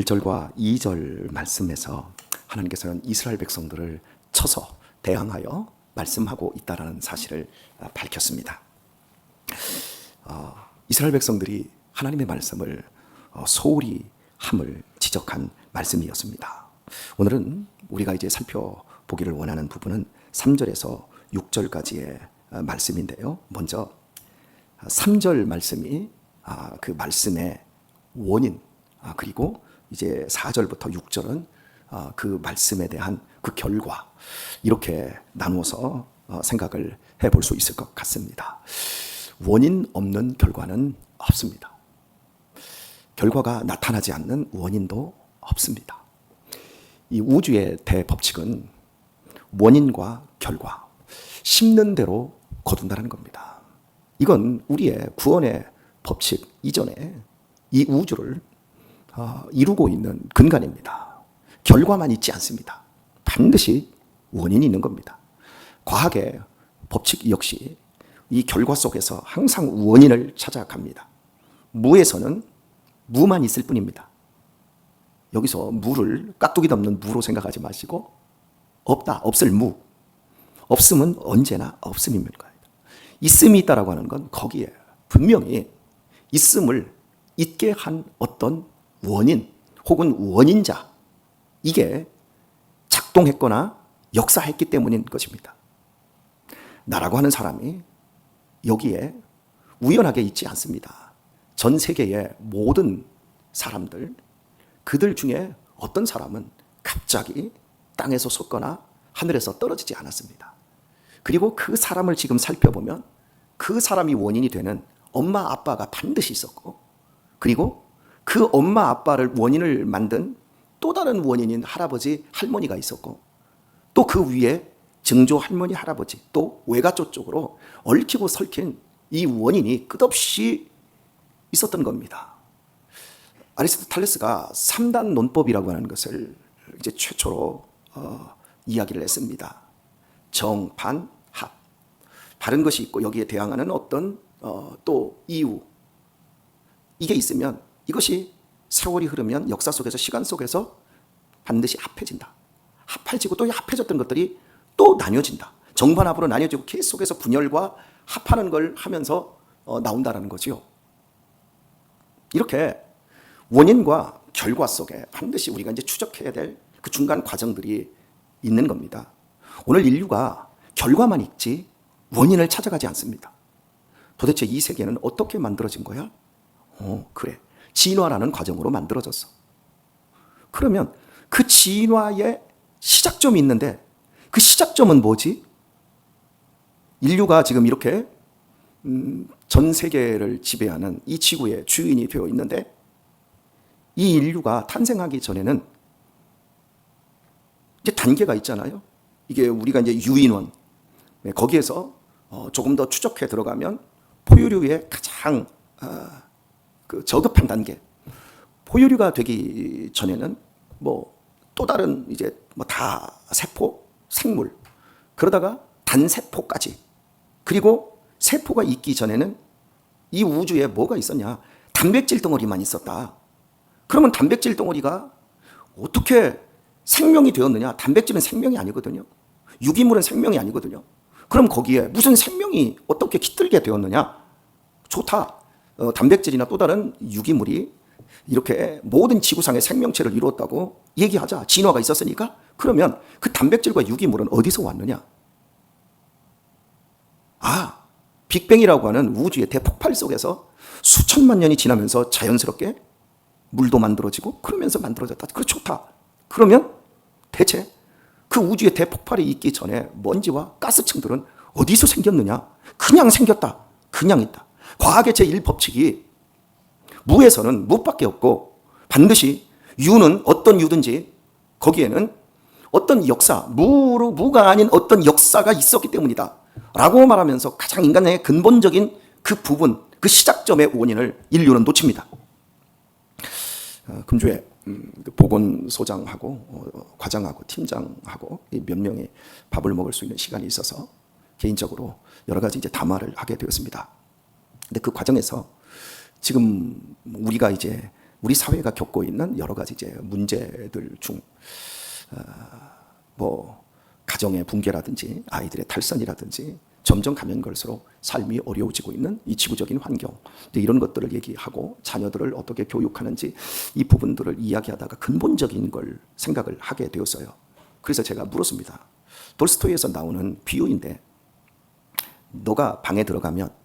1절과 2절 말씀에서 하나님께서는 이스라엘 백성들을 쳐서 대항하여 말씀하고 있다라는 사실을 아, 밝혔습니다. 어, 이스라엘 백성들이 하나님의 말씀을 어, 소홀히 함을 지적한 말씀이었습니다. 오늘은 우리가 이제 살펴보기를 원하는 부분은 3절에서 6절까지의 어, 말씀인데요. 먼저 3절 말씀이 아, 그 말씀의 원인 아, 그리고 이제 4절부터 6절은 아, 그 말씀에 대한 그 결과 이렇게 나누어서 어, 생각을 해볼 수 있을 것 같습니다. 원인 없는 결과는 없습니다. 결과가 나타나지 않는 원인도 없습니다. 이 우주의 대법칙은 원인과 결과, 심는 대로 거둔다는 겁니다. 이건 우리의 구원의 법칙 이전에 이 우주를 어, 이루고 있는 근간입니다. 결과만 있지 않습니다. 반드시 원인이 있는 겁니다. 과학의 법칙 역시 이 결과 속에서 항상 원인을 찾아갑니다. 무에서는 무만 있을 뿐입니다. 여기서 무를 깍두기도 없는 무로 생각하지 마시고 없다, 없을 무. 없음은 언제나 없음입니다. 있음이 있다라고 하는 건 거기에 분명히 있음을 있게 한 어떤 원인 혹은 원인자 이게 작동했거나 역사했기 때문인 것입니다. 나라고 하는 사람이 여기에 우연하게 있지 않습니다. 전 세계의 모든 사람들, 그들 중에 어떤 사람은 갑자기 땅에서 솟거나 하늘에서 떨어지지 않았습니다. 그리고 그 사람을 지금 살펴보면 그 사람이 원인이 되는 엄마 아빠가 반드시 있었고, 그리고 그 엄마 아빠를 원인을 만든 또 다른 원인인 할아버지 할머니가 있었고, 또 그 위에 증조 할머니 할아버지 또 외가족 쪽으로 얽히고 설킨 이 원인이 끝없이 있었던 겁니다. 아리스토텔레스가 3단 논법이라고 하는 것을 이제 최초로 어, 이야기를 했습니다. 정, 반, 합. 바른 것이 있고 여기에 대항하는 어떤 어, 또 이유 이게 있으면 이것이 세월이 흐르면 역사 속에서 시간 속에서 반드시 합해진다. 합해지고 또 합해졌던 것들이 또 나뉘어진다. 정반합으로 나뉘어지고 계속해서 분열과 합하는 걸 하면서 어, 나온다라는 거지요. 이렇게 원인과 결과 속에 반드시 우리가 이제 추적해야 될 그 중간 과정들이 있는 겁니다. 오늘 인류가 결과만 있지 원인을 찾아가지 않습니다. 도대체 이 세계는 어떻게 만들어진 거야? 어, 그래. 진화라는 과정으로 만들어졌어. 그러면 그 진화의 시작점이 있는데 그 시작점은 뭐지? 인류가 지금 이렇게 음, 전 세계를 지배하는 이 지구의 주인이 되어 있는데 이 인류가 탄생하기 전에는 이제 단계가 있잖아요. 이게 우리가 이제 유인원 네, 거기에서 어, 조금 더 추적해 들어가면 포유류의 가장 어, 그 저급한 단계 포유류가 되기 전에는 뭐 또 다른 이제 뭐 다 세포 생물 그러다가 단세포까지 그리고 세포가 있기 전에는 이 우주에 뭐가 있었냐 단백질 덩어리만 있었다. 그러면 단백질 덩어리가 어떻게 생명이 되었느냐? 단백질은 생명이 아니거든요. 유기물은 생명이 아니거든요. 그럼 거기에 무슨 생명이 어떻게 깃들게 되었느냐? 좋다. 어, 단백질이나 또 다른 유기물이 이렇게 모든 지구상의 생명체를 이루었다고 얘기하자. 진화가 있었으니까. 그러면 그 단백질과 유기물은 어디서 왔느냐? 아, 빅뱅이라고 하는 우주의 대폭발 속에서 수천만 년이 지나면서 자연스럽게 물도 만들어지고 그러면서 만들어졌다. 그래 좋다. 그러면 대체 그 우주의 대폭발이 있기 전에 먼지와 가스층들은 어디서 생겼느냐? 그냥 생겼다. 그냥 있다. 과학의 제1법칙이 무에서는 무밖에 없고 반드시 유는 어떤 유든지 거기에는 어떤 역사, 무로 무가 아닌 어떤 역사가 있었기 때문이다. 라고 말하면서 가장 인간의 근본적인 그 부분, 그 시작점의 원인을 인류는 놓칩니다. 어, 금주에 음, 그 보건소장하고 어, 과장하고 팀장하고 몇 명이 밥을 먹을 수 있는 시간이 있어서 개인적으로 여러 가지 이제 담화를 하게 되었습니다. 근데 그 과정에서 지금 우리가 이제 우리 사회가 겪고 있는 여러 가지 이제 문제들 중, 어, 뭐, 가정의 붕괴라든지 아이들의 탈선이라든지 점점 가면 갈수록 삶이 어려워지고 있는 이 지구적인 환경 이런 것들을 얘기하고 자녀들을 어떻게 교육하는지 이 부분들을 이야기하다가 근본적인 걸 생각을 하게 되었어요. 그래서 제가 물었습니다. 돌스토이에서 나오는 비유인데 너가 방에 들어가면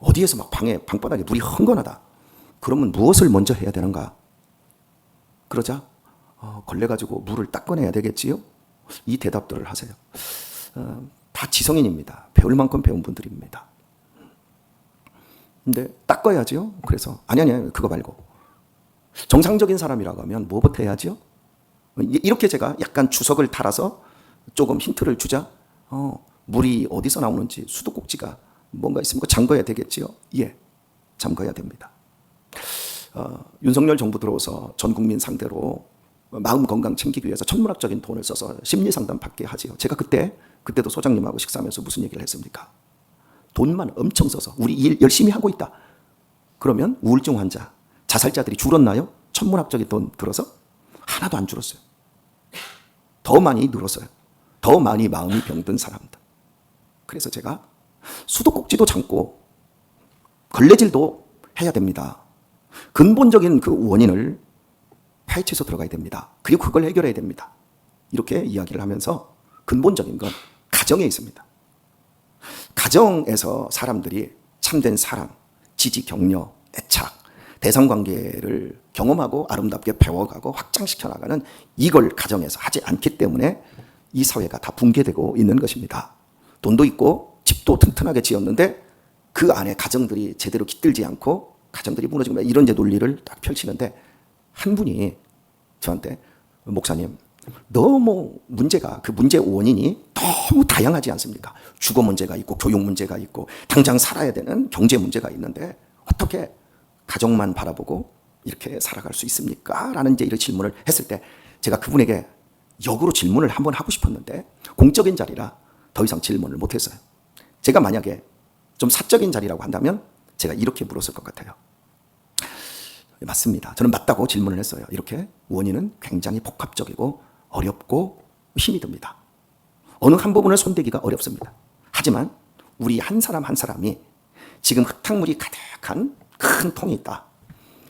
어디에서 막 방에 방바닥에 물이 흥건하다. 그러면 무엇을 먼저 해야 되는가? 그러자 어, 걸레가지고 물을 닦아내야 되겠지요? 이 대답들을 하세요. 어, 다 지성인입니다. 배울 만큼 배운 분들입니다. 근데 닦아야지요? 그래서 아니 아니 그거 말고 정상적인 사람이라고 하면 뭐부터 해야지요? 이- 이렇게 제가 약간 주석을 달아서 조금 힌트를 주자. 어, 물이 어디서 나오는지 수도꼭지가 뭔가 있으면 그거 잠가야 되겠지요? 예, 잠가야 됩니다. 어, 윤석열 정부 들어서 전 국민 상대로 마음 건강 챙기기 위해서 천문학적인 돈을 써서 심리 상담 받게 하지요. 제가 그때 그때도 소장님하고 식사하면서 무슨 얘기를 했습니까? 돈만 엄청 써서 우리 일 열심히 하고 있다. 그러면 우울증 환자, 자살자들이 줄었나요? 천문학적인 돈 들어서 하나도 안 줄었어요. 더 많이 늘었어요. 더 많이 마음이 병든 사람들. 그래서 제가 수도꼭지도 잠고 걸레질도 해야 됩니다. 근본적인 그 원인을 파헤쳐서 들어가야 됩니다. 그리고 그걸 해결해야 됩니다. 이렇게 이야기를 하면서 근본적인 건 가정에 있습니다. 가정에서 사람들이 참된 사랑, 지지, 격려, 애착, 대상 관계를 경험하고 아름답게 배워가고 확장시켜 나가는 이걸 가정에서 하지 않기 때문에 이 사회가 다 붕괴되고 있는 것입니다. 돈도 있고 집도 튼튼하게 지었는데 그 안에 가정들이 제대로 깃들지 않고 가정들이 무너지고 이런 이제 논리를 딱 펼치는데 한 분이 저한테 목사님 너무 문제가 그 문제 원인이 너무 다양하지 않습니까? 주거 문제가 있고 교육 문제가 있고 당장 살아야 되는 경제 문제가 있는데 어떻게 가정만 바라보고 이렇게 살아갈 수 있습니까? 라는 이제 이런 질문을 했을 때 제가 그분에게 역으로 질문을 한번 하고 싶었는데 공적인 자리라 더 이상 질문을 못 했어요. 제가 만약에 좀 사적인 자리라고 한다면 제가 이렇게 물었을 것 같아요. 맞습니다. 저는 맞다고 질문을 했어요. 이렇게 원인은 굉장히 복합적이고 어렵고 힘이 듭니다. 어느 한 부분을 손대기가 어렵습니다. 하지만 우리 한 사람 한 사람이 지금 흙탕물이 가득한 큰 통이 있다.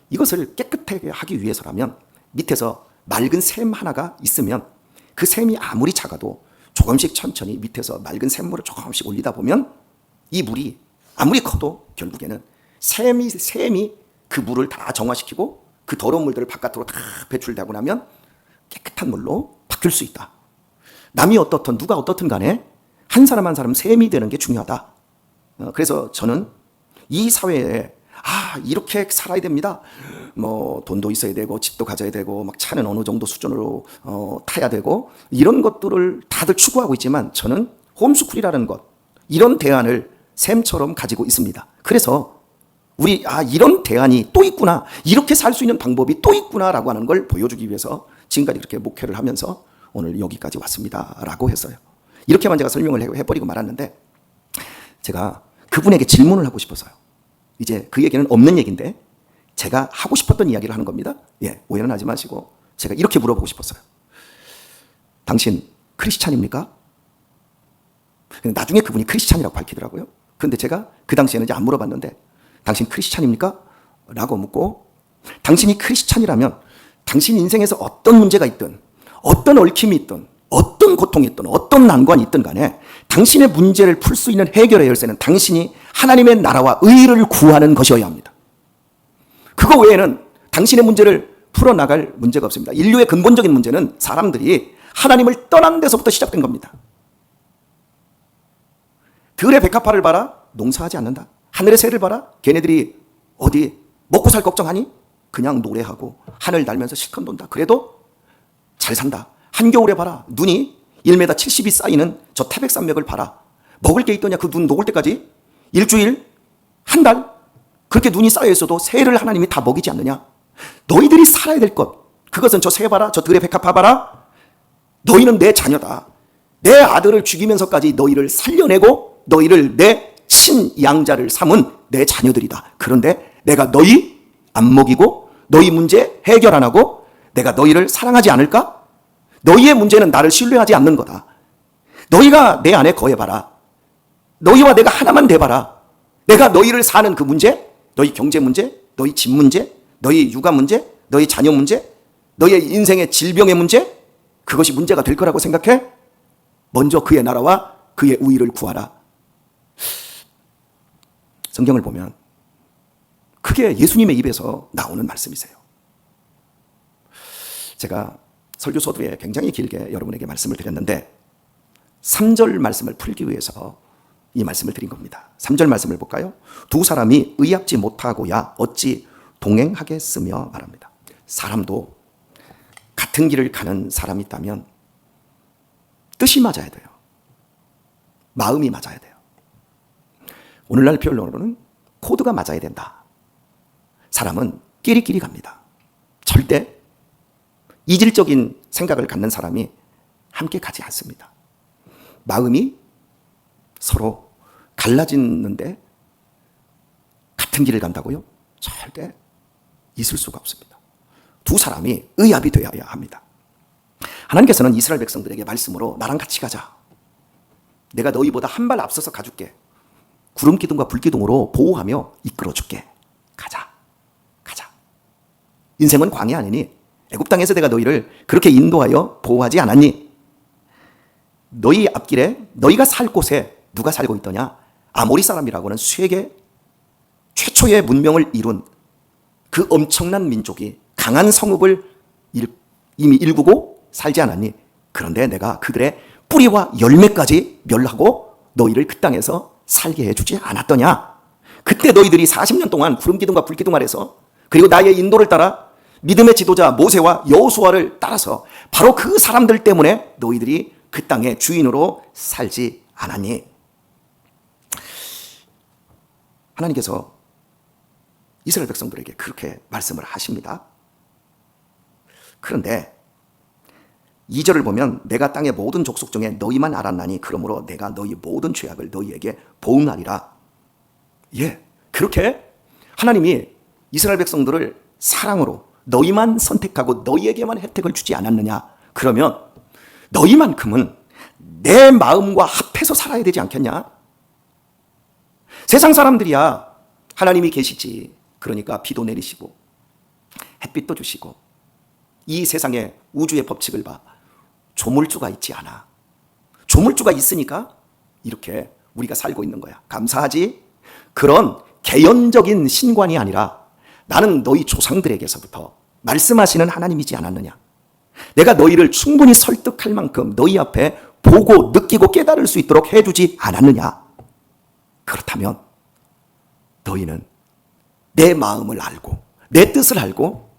이것을 깨끗하게 하기 위해서라면 밑에서 맑은 샘 하나가 있으면 그 샘이 아무리 작아도 조금씩 천천히 밑에서 맑은 샘물을 조금씩 올리다 보면 이 물이 아무리 커도 결국에는 샘이 샘이 그 물을 다 정화시키고 그 더러운 물들을 바깥으로 다 배출되고 나면 깨끗한 물로 바뀔 수 있다. 남이 어떻든 누가 어떻든 간에 한 사람 한 사람 셈이 되는 게 중요하다. 어, 그래서 저는 이 사회에 아 이렇게 살아야 됩니다. 뭐 돈도 있어야 되고 집도 가져야 되고 막 차는 어느 정도 수준으로 어, 타야 되고 이런 것들을 다들 추구하고 있지만 저는 홈스쿨이라는 것 이런 대안을 샘처럼 가지고 있습니다. 그래서 우리 아 이런 대안이 또 있구나 이렇게 살 수 있는 방법이 또 있구나라고 하는 걸 보여주기 위해서 지금까지 이렇게 목회를 하면서 오늘 여기까지 왔습니다라고 했어요. 이렇게만 제가 설명을 해- 해버리고 말았는데 제가 그분에게 질문을 하고 싶어서요. 이제 그 얘기는 없는 얘기인데 제가 하고 싶었던 이야기를 하는 겁니다. 예, 오해는 하지 마시고 제가 이렇게 물어보고 싶었어요. 당신 크리스찬입니까? 나중에 그분이 크리스찬이라고 밝히더라고요. 근데 제가 그 당시에는 이제 안 물어봤는데 당신 크리스찬입니까? 라고 묻고 당신이 크리스찬이라면 당신 인생에서 어떤 문제가 있든 어떤 얽힘이 있든 어떤 고통이 있든 어떤 난관이 있든 간에 당신의 문제를 풀 수 있는 해결의 열쇠는 당신이 하나님의 나라와 의를 구하는 것이어야 합니다. 그거 외에는 당신의 문제를 풀어나갈 문제가 없습니다. 인류의 근본적인 문제는 사람들이 하나님을 떠난 데서부터 시작된 겁니다. 들의 백합화를 봐라 농사하지 않는다. 하늘의 새를 봐라 걔네들이 어디 먹고 살 걱정하니? 그냥 노래하고 하늘 날면서 실컷 논다. 그래도 잘 산다. 한겨울에 봐라 눈이 1m 70이 쌓이는 저 태백산맥을 봐라. 먹을 게 있더냐 그 눈 녹을 때까지 일주일 한 달 그렇게 눈이 쌓여 있어도 새를 하나님이 다 먹이지 않느냐? 너희들이 살아야 될 것 그것은 저 새 봐라 저 들의 백합화 봐라 너희는 내 자녀다. 내 아들을 죽이면서까지 너희를 살려내고 너희를 내 친양자를 삼은 내 자녀들이다. 그런데 내가 너희 안 먹이고 너희 문제 해결 안 하고 내가 너희를 사랑하지 않을까? 너희의 문제는 나를 신뢰하지 않는 거다. 너희가 내 안에 거해봐라. 너희와 내가 하나만 돼봐라. 내가 너희를 사는 그 문제, 너희 경제 문제, 너희 집 문제, 너희 육아 문제, 너희 자녀 문제, 너희의 인생의 질병의 문제, 그것이 문제가 될 거라고 생각해? 먼저 그의 나라와 그의 우위를 구하라. 성경을 보면 그게 예수님의 입에서 나오는 말씀이세요. 제가 설교 서두에 굉장히 길게 여러분에게 말씀을 드렸는데 3절 말씀을 풀기 위해서 이 말씀을 드린 겁니다. 3절 말씀을 볼까요? 두 사람이 의합지 못하고야 어찌 동행하겠으며 말합니다. 사람도 같은 길을 가는 사람이 있다면 뜻이 맞아야 돼요. 마음이 맞아야 돼요. 오늘날 표현으로는 코드가 맞아야 된다. 사람은 끼리끼리 갑니다. 절대 이질적인 생각을 갖는 사람이 함께 가지 않습니다. 마음이 서로 갈라지는데 같은 길을 간다고요? 절대 있을 수가 없습니다. 두 사람이 의합이 되어야 합니다. 하나님께서는 이스라엘 백성들에게 말씀으로 나랑 같이 가자. 내가 너희보다 한 발 앞서서 가줄게. 구름 기둥과 불 기둥으로 보호하며 이끌어 줄게. 가자. 가자. 인생은 광야 아니니 애굽 땅에서 내가 너희를 그렇게 인도하여 보호하지 않았니? 너희 앞길에 너희가 살 곳에 누가 살고 있더냐? 아모리 사람이라고는 세계 최초의 문명을 이룬 그 엄청난 민족이 강한 성읍을 이미 일구고 살지 않았니? 그런데 내가 그들의 뿌리와 열매까지 멸하고 너희를 그 땅에서 살게 해주지 않았더냐? 그때 너희들이 40년 동안 구름 기둥과 불 기둥 아래서 그리고 나의 인도를 따라 믿음의 지도자 모세와 여호수아를 따라서 바로 그 사람들 때문에 너희들이 그 땅의 주인으로 살지 않았니? 하나님께서 이스라엘 백성들에게 그렇게 말씀을 하십니다. 그런데 2절을 보면 내가 땅의 모든 족속 중에 너희만 알았나니 그러므로 내가 너희 모든 죄악을 너희에게 보응하리라. 예. 그렇게 하나님이 이스라엘 백성들을 사랑으로 너희만 선택하고 너희에게만 혜택을 주지 않았느냐? 그러면 너희만큼은 내 마음과 합해서 살아야 되지 않겠냐? 세상 사람들이야 하나님이 계시지. 그러니까 비도 내리시고 햇빛도 주시고 이 세상의 우주의 법칙을 봐. 조물주가 있지 않아. 조물주가 있으니까 이렇게 우리가 살고 있는 거야. 감사하지? 그런 개연적인 신관이 아니라 나는 너희 조상들에게서부터 말씀하시는 하나님이지 않았느냐. 내가 너희를 충분히 설득할 만큼 너희 앞에 보고 느끼고 깨달을 수 있도록 해주지 않았느냐. 그렇다면 너희는 내 마음을 알고 내 뜻을 알고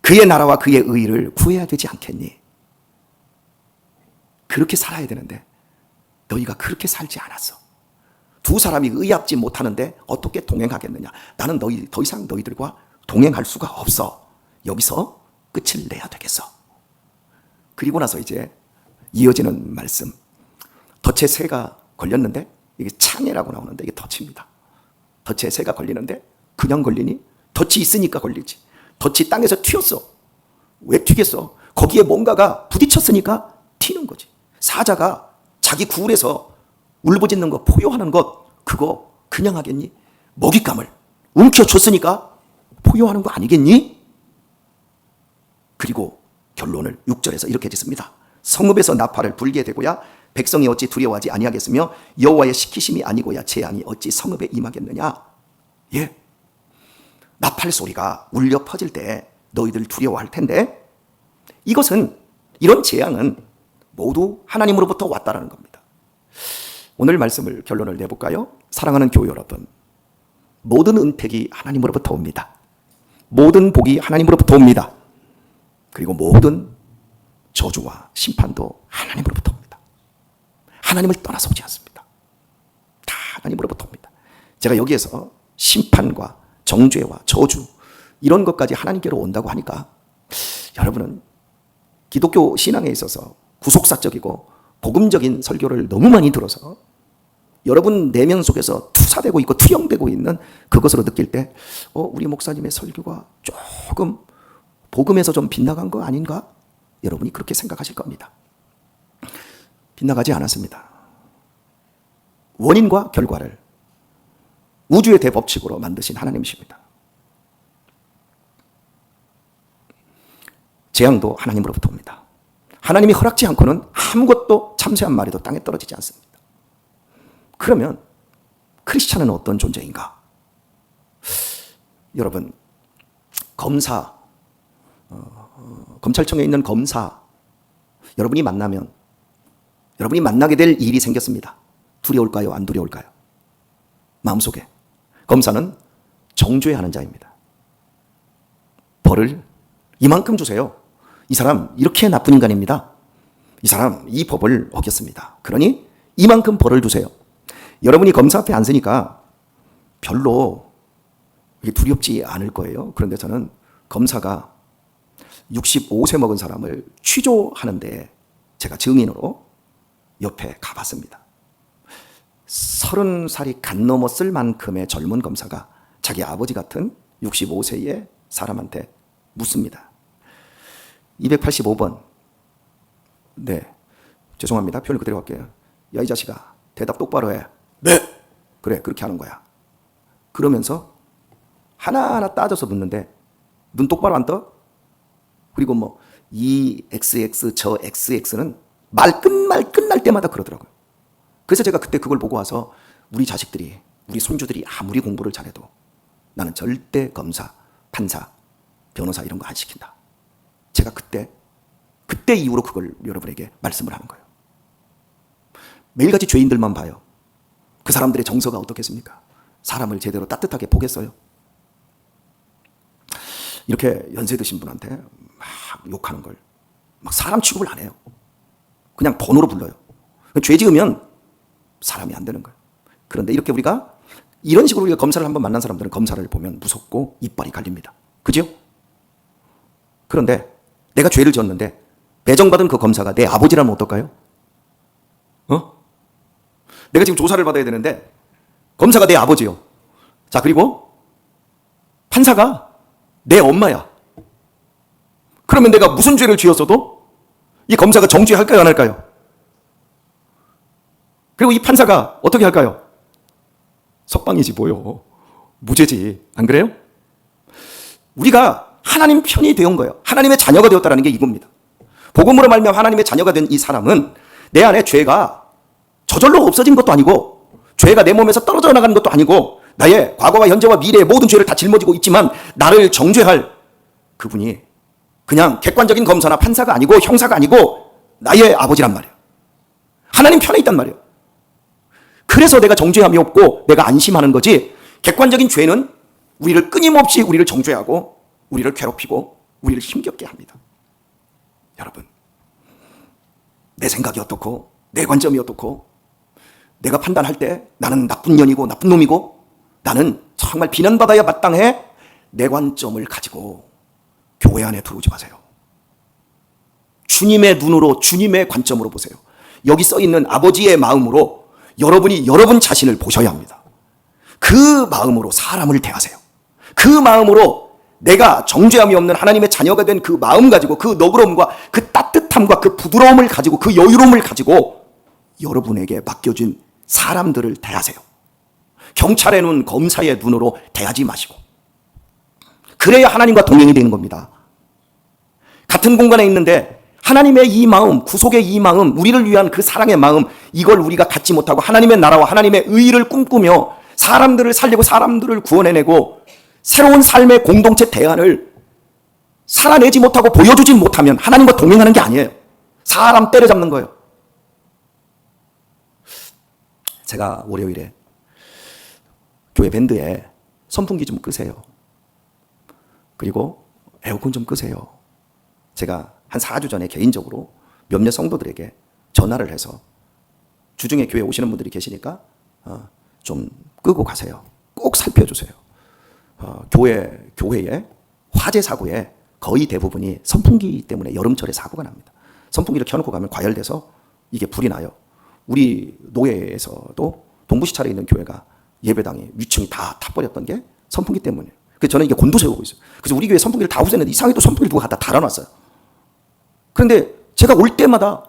그의 나라와 그의 의를 구해야 되지 않겠니? 그렇게 살아야 되는데 너희가 그렇게 살지 않았어. 두 사람이 의합지 못하는데 어떻게 동행하겠느냐? 나는 너희 더 이상 너희들과 동행할 수가 없어. 여기서 끝을 내야 되겠어. 그리고 나서 이제 이어지는 말씀. 덫에 새가 걸렸는데 이게 창해라고 나오는데 이게 덫입니다. 덫에 새가 걸리는데 그냥 걸리니? 덫이 있으니까 걸리지. 덫이 땅에서 튀었어. 왜 튀겠어? 거기에 뭔가가 부딪혔으니까 튀는 거지. 사자가 자기 굴에서 울부짖는 거, 포효하는 것, 그거 그냥 하겠니? 먹잇감을 움켜줬으니까 포효하는 거 아니겠니? 그리고 결론을 6절에서 이렇게 짓습니다. 성읍에서 나팔을 불게 되고야 백성이 어찌 두려워하지 아니하겠으며 여호와의 시키심이 아니고야 재앙이 어찌 성읍에 임하겠느냐? 예. 나팔 소리가 울려 퍼질 때 너희들 두려워할 텐데 이것은 이런 재앙은 모두 하나님으로부터 왔다라는 겁니다. 오늘 말씀을 결론을 내볼까요? 사랑하는 교회 여러분. 모든 은택이 하나님으로부터 옵니다. 모든 복이 하나님으로부터 옵니다. 그리고 모든 저주와 심판도 하나님으로부터. 하나님을 떠나서 오지 않습니다. 다 하나님으로부터 옵니다. 제가 여기에서 심판과 정죄와 저주 이런 것까지 하나님께로 온다고 하니까 여러분은 기독교 신앙에 있어서 구속사적이고 복음적인 설교를 너무 많이 들어서 여러분 내면 속에서 투사되고 있고 투영되고 있는 그것으로 느낄 때, 어, 우리 목사님의 설교가 조금 복음에서 좀 빗나간 거 아닌가? 여러분이 그렇게 생각하실 겁니다. 빗나가지 않았습니다. 원인과 결과를 우주의 대법칙으로 만드신 하나님이십니다. 재앙도 하나님으로부터 옵니다. 하나님이 허락지 않고는 아무것도 참새한 마리도 땅에 떨어지지 않습니다. 그러면 크리스찬은 어떤 존재인가? 여러분, 검사, 어, 검찰청에 있는 검사, 여러분이 만나면, 여러분이 만나게 될 일이 생겼습니다. 두려울까요? 안 두려울까요? 마음속에. 검사는 정죄하는 자입니다. 벌을 이만큼 주세요. 이 사람 이렇게 나쁜 인간입니다. 이 사람 이 법을 어겼습니다. 그러니 이만큼 벌을 주세요. 여러분이 검사 앞에 앉으니까 별로 두렵지 않을 거예요. 그런데 저는 검사가 65세 먹은 사람을 취조하는데 제가 증인으로 옆에 가봤습니다. 30살이 간 넘었을 만큼의 젊은 검사가 자기 아버지 같은 65세의 사람한테 묻습니다. 285번. 네. 죄송합니다. 표현을 그대로 할게요. 야, 이 자식아. 대답 똑바로 해. 네. 그래, 그렇게 하는 거야. 그러면서 하나하나 따져서 묻는데 눈 똑바로 안 떠? 그리고 뭐, 이 XX, 저 XX는 말 끝 말 끝날 때마다 그러더라고요. 그래서 제가 그때 그걸 보고 와서 우리 자식들이, 우리 손주들이 아무리 공부를 잘해도 나는 절대 검사, 판사, 변호사 이런 거 안 시킨다. 제가 그때 그때 이후로 그걸 여러분에게 말씀을 하는 거예요. 매일같이 죄인들만 봐요. 그 사람들의 정서가 어떻겠습니까? 사람을 제대로 따뜻하게 보겠어요? 이렇게 연세 드신 분한테 막 욕하는 걸 막 사람 취급을 안 해요. 그냥 번호로 불러요. 죄 지으면 사람이 안 되는 거예요. 그런데 이렇게 우리가 이런 식으로 우리가 검사를 한번 만난 사람들은 검사를 보면 무섭고 이빨이 갈립니다. 그죠? 그런데 내가 죄를 지었는데 배정받은 그 검사가 내 아버지라면 어떨까요? 어? 내가 지금 조사를 받아야 되는데 검사가 내 아버지요. 자, 그리고 판사가 내 엄마야. 그러면 내가 무슨 죄를 지었어도 이 검사가 정죄할까요, 안 할까요? 그리고 이 판사가 어떻게 할까요? 석방이지 뭐요. 무죄지. 안 그래요? 우리가 하나님 편이 되온 거예요. 하나님의 자녀가 되었다는 게 이겁니다. 복음으로 말미암아 하나님의 자녀가 된 이 사람은 내 안에 죄가 저절로 없어진 것도 아니고 죄가 내 몸에서 떨어져 나가는 것도 아니고 나의 과거와 현재와 미래의 모든 죄를 다 짊어지고 있지만 나를 정죄할 그분이 그냥 객관적인 검사나 판사가 아니고 형사가 아니고 나의 아버지란 말이에요. 하나님 편에 있단 말이에요. 그래서 내가 정죄함이 없고 내가 안심하는 거지 객관적인 죄는 우리를 끊임없이 우리를 정죄하고 우리를 괴롭히고 우리를 힘겹게 합니다. 여러분, 내 생각이 어떻고 내 관점이 어떻고 내가 판단할 때 나는 나쁜 년이고 나쁜 놈이고 나는 정말 비난받아야 마땅해 내 관점을 가지고 교회 안에 들어오지 마세요. 주님의 눈으로 주님의 관점으로 보세요. 여기 써 있는 아버지의 마음으로 여러분이 여러분 자신을 보셔야 합니다. 그 마음으로 사람을 대하세요. 그 마음으로 내가 정죄함이 없는 하나님의 자녀가 된 그 마음 가지고 그 너그러움과 그 따뜻함과 그 부드러움을 가지고 그 여유로움을 가지고 여러분에게 맡겨진 사람들을 대하세요. 경찰의 눈, 검사의 눈으로 대하지 마시고. 그래야 하나님과 동행이 되는 겁니다. 같은 공간에 있는데 하나님의 이 마음, 구속의 이 마음, 우리를 위한 그 사랑의 마음, 이걸 우리가 갖지 못하고 하나님의 나라와 하나님의 의를 꿈꾸며 사람들을 살리고 사람들을 구원해내고 새로운 삶의 공동체 대안을 살아내지 못하고 보여주지 못하면 하나님과 동행하는 게 아니에요. 사람 때려잡는 거예요. 제가 월요일에 교회 밴드에 선풍기 좀 끄세요. 그리고 에어컨 좀 끄세요. 제가 한 4주 전에 개인적으로 몇몇 성도들에게 전화를 해서 주중에 교회 오시는 분들이 계시니까 어, 좀 끄고 가세요. 꼭 살펴주세요. 어, 교회 교회에 화재 사고에 거의 대부분이 선풍기 때문에 여름철에 사고가 납니다. 선풍기를 켜놓고 가면 과열돼서 이게 불이 나요. 우리 노예에서도 동부시 차례 있는 교회가 예배당이 위층이 다 타버렸던 게 선풍기 때문이에요. 그래서 저는 이게 곤두세우고 있어요. 그래서 우리 교회 선풍기를 다 없앴는데 이상하게 또 선풍기를 누가 갖다 달아놨어요. 그런데 제가 올 때마다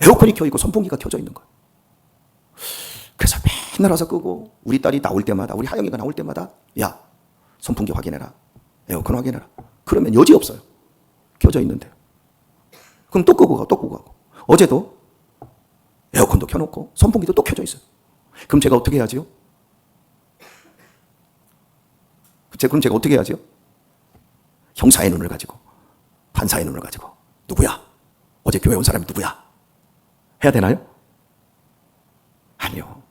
에어컨이 켜 있고 선풍기가 켜져 있는 거예요. 그래서 맨날 와서 끄고 우리 딸이 나올 때마다 우리 하영이가 나올 때마다 야 선풍기 확인해라 에어컨 확인해라 그러면 여지 없어요 켜져 있는데 그럼 또 끄고 가고 또 끄고 가고 어제도 에어컨도 켜놓고 선풍기도 또 켜져 있어요 그럼 제가 어떻게 해야지요? 제- 그럼 제가 어떻게 해야지요? 형사의 눈을 가지고 판사의 눈을 가지고 누구야? 어제 교회 온 사람이 누구야? 해야 되나요? 아니요.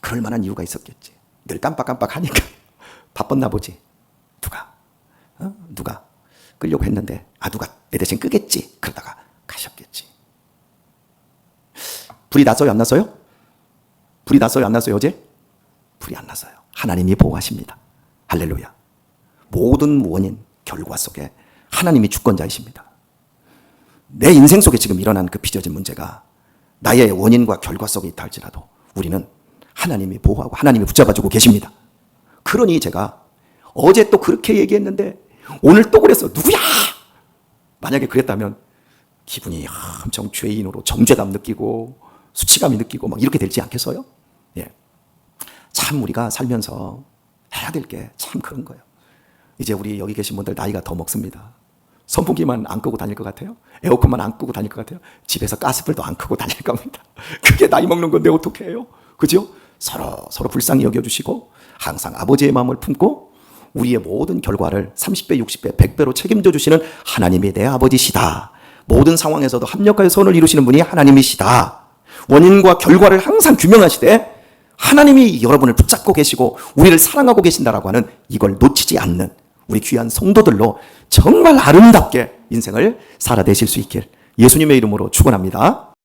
그럴 만한 이유가 있었겠지. 늘 깜빡깜빡 하니까 바빴나 보지. 누가? 어? 누가? 끌려고 했는데 아 누가 내 대신 끄겠지. 그러다가 가셨겠지. 불이 났어요? 안 났어요? 불이 났어요? 안 났어요? 어제? 불이 안 났어요. 하나님이 보호하십니다. 할렐루야. 모든 원인, 결과 속에 하나님이 주권자이십니다. 내 인생 속에 지금 일어난 그 빚어진 문제가 나의 원인과 결과 속에 있다 할지라도 우리는 하나님이 보호하고 하나님이 붙잡아주고 계십니다. 그러니 제가 어제 또 그렇게 얘기했는데 오늘 또 그랬어. 누구야? 만약에 그랬다면 기분이 엄청 죄인으로 정죄감 느끼고 수치감이 느끼고 막 이렇게 되지 않겠어요? 예. 참 우리가 살면서 해야 될 게 참 그런 거예요. 이제 우리 여기 계신 분들 나이가 더 먹습니다. 선풍기만 안 끄고 다닐 것 같아요? 에어컨만 안 끄고 다닐 것 같아요? 집에서 가스불도 안 끄고 다닐 겁니다. 그게 나이 먹는 건데 어떻게 해요? 그죠? 서로 서로 불쌍히 여겨주시고 항상 아버지의 마음을 품고 우리의 모든 결과를 30배, 60배, 100배로 책임져 주시는 하나님이 내 아버지시다. 모든 상황에서도 합력하여 선을 이루시는 분이 하나님이시다. 원인과 결과를 항상 규명하시되 하나님이 여러분을 붙잡고 계시고 우리를 사랑하고 계신다라고 하는 이걸 놓치지 않는 우리 귀한 성도들로 정말 아름답게 인생을 살아내실 수 있길 예수님의 이름으로 축원합니다.